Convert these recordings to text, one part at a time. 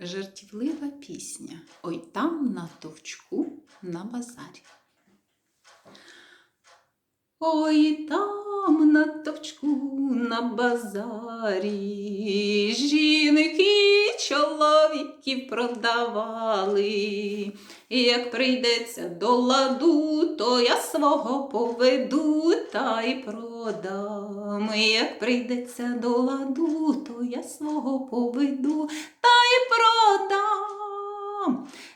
Жартівлива пісня. Ой там на товчку на базарі. Ой там на товчку на базарі жінки чоловіків продавали. І як прийдеться до ладу, то я свого поведу та й продам. І як прийдеться до ладу, то я свого поведу та.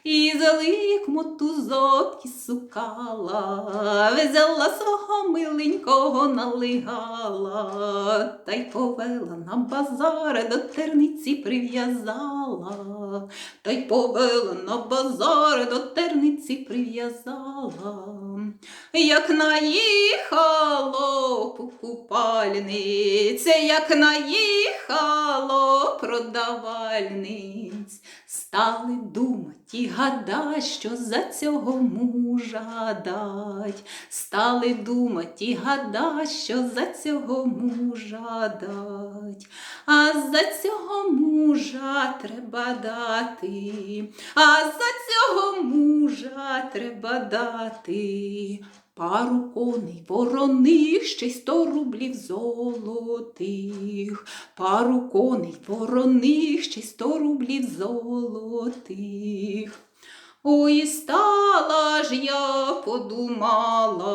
І залик мотузок і сукала, взяла свого миленького налигала, та й повела на базар, до терниці прив'язала, та й повела на базар, до терниці прив'язала. Як наїхало покупальниця, як наїхало продавальниць, стали думать і гадать, що за цього мужа дать, стали думать і гадать, що за цього мужа дать, а за цього мужа треба дати, а за цього мужа треба дати. Пару коней вороних, ще й сто рублів золотих, пару коней вороних, ще й сто рублів золотих. Ой, стала ж я подумала,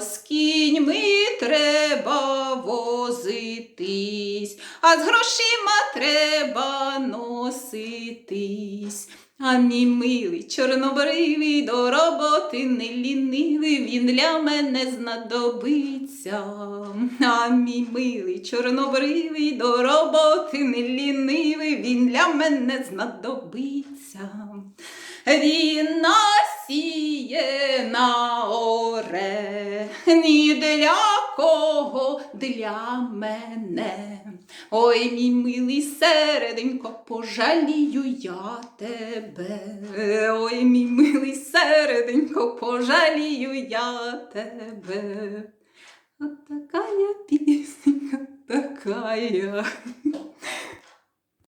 з кіньми треба возитись, а з грошима треба носитись. А мій милий чорнобривий до роботи не лінивий, він для мене знадобиться. А мій милий чорнобривий до роботи не лінивий, він для мене знадобиться. Він насіє на оре, ні для кого для мене. Ой, мій милий середенько, пожалію я тебе. Ой, мій милий середенько, пожалію я тебе. От така я пісенька, така я.